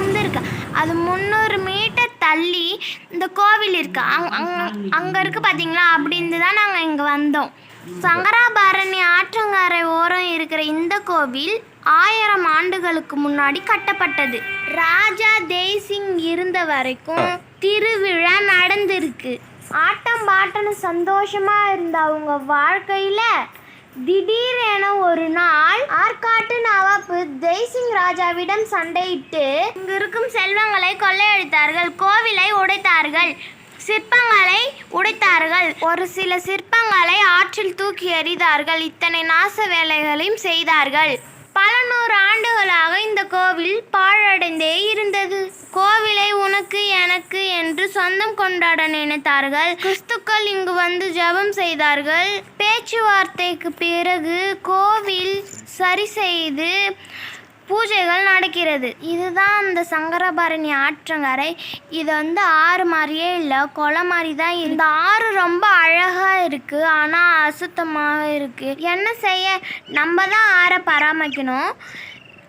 வந்திருக்கு. அது முந்நூறு மீட்டர் தள்ளி இந்த கோவில் இருக்கு. அங் அங்க- அங்க இருக்கு பாத்தீங்களா? அப்படின்னு தான் நாங்கள் இங்கே வந்தோம். சங்கராபரணி ஆற்றங்கரை ஓரம் இருக்கிற இந்த கோவில் ஆயிரம் ஆண்டுகளுக்கு முன்னாடி கட்டப்பட்டது. ராஜா தேசிங் இருந்த வரைக்கும் திருவிழா நடந்திருக்கு. ஆட்டம் பாட்டம்னு சந்தோஷமா இருந்த அவங்க வாழ்க்கையில திடீரென ஒரு நாள் ஆற்காட்டு நவாப்பு ஜெய்சிங் ராஜாவிடம் சண்டையிட்டு இங்கு இருக்கும் செல்வங்களை கொள்ளையடித்தார்கள் கோவிலை உடைத்தார்கள் சிற்பங்களை உடைத்தார்கள். ஒரு சில சிற்பங்களை ஆற்றில் தூக்கி எறிந்தார்கள் இத்தனை நாச வேலைகளையும் செய்தார்கள். பல நூறு ஆண்டுகளாக இந்த கோவில் பாழடைந்தே இருந்தது. கோவிலை உனக்கு சொந்தம் கொண்டாட நினைத்தார்கள். கிறிஸ்துக்கள் இங்கு வந்து ஜெபம் செய்தார்கள். பேச்சுவார்த்தைக்கு பிறகு கோவில் சரி செய்து பூஜைகள் நடக்கிறது. இதுதான் அந்த சங்கரபரணி ஆற்றங்கரை. இது வந்து ஆறு மாதிரியே இல்லை குளம் மாதிரி தான் இந்த ஆறு ரொம்ப அழகாக இருக்குது ஆனால் அசுத்தமாக இருக்குது என்ன செய்ய நம்ம தான் ஆறை பராமரிக்கணும்.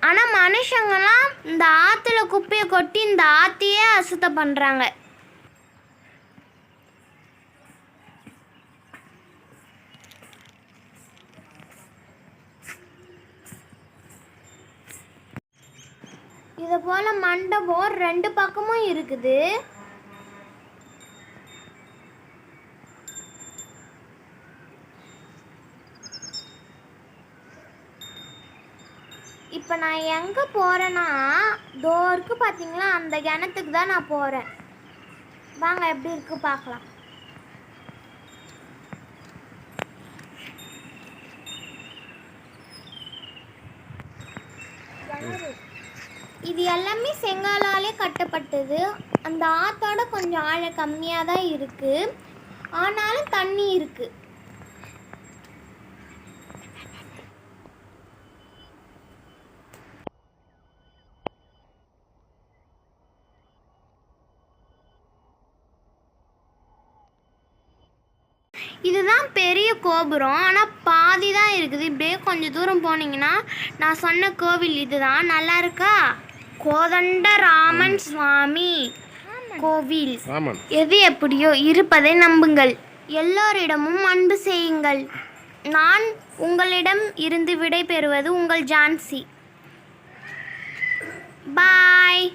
ஆனால் மனுஷங்களாம் இந்த ஆற்றுல குப்பையை கொட்டி இந்த ஆற்றையே அசுத்தம் பண்ணுறாங்க இது போல் மண்டபம் ரெண்டு பக்கமும் இருக்குது. இப்போ நான் எங்கே போகிறேன்னா டோருக்கு பார்த்தீங்களா அந்த கிணத்துக்கு தான் நான் போகிறேன் வாங்க எப்படி இருக்கு பார்க்கலாம். இது எல்லாமே செங்கலாலே கட்டப்பட்டது. அந்த ஆத்தோட கொஞ்சம் ஆழம் கம்மியாக தான் இருக்கு. ஆனாலும் தண்ணி இருக்கு. இதுதான் பெரிய கோபுரம். ஆனால் பாதி தான் இருக்குது. இப்படியே கொஞ்சம் தூரம் போனீங்கன்னா நான் சொன்ன கோவில் இதுதான். நல்லா இருக்கா? கோதண்ட ராமன் சுவாமி கோவில். எது எப்படியோ இருப்பதை நம்புங்கள். எல்லோரிடமும் அன்பு செய்யுங்கள். நான் உங்களிடம் இருந்து விடை பெறுவது உங்கள் ஜான்சி. பாய்.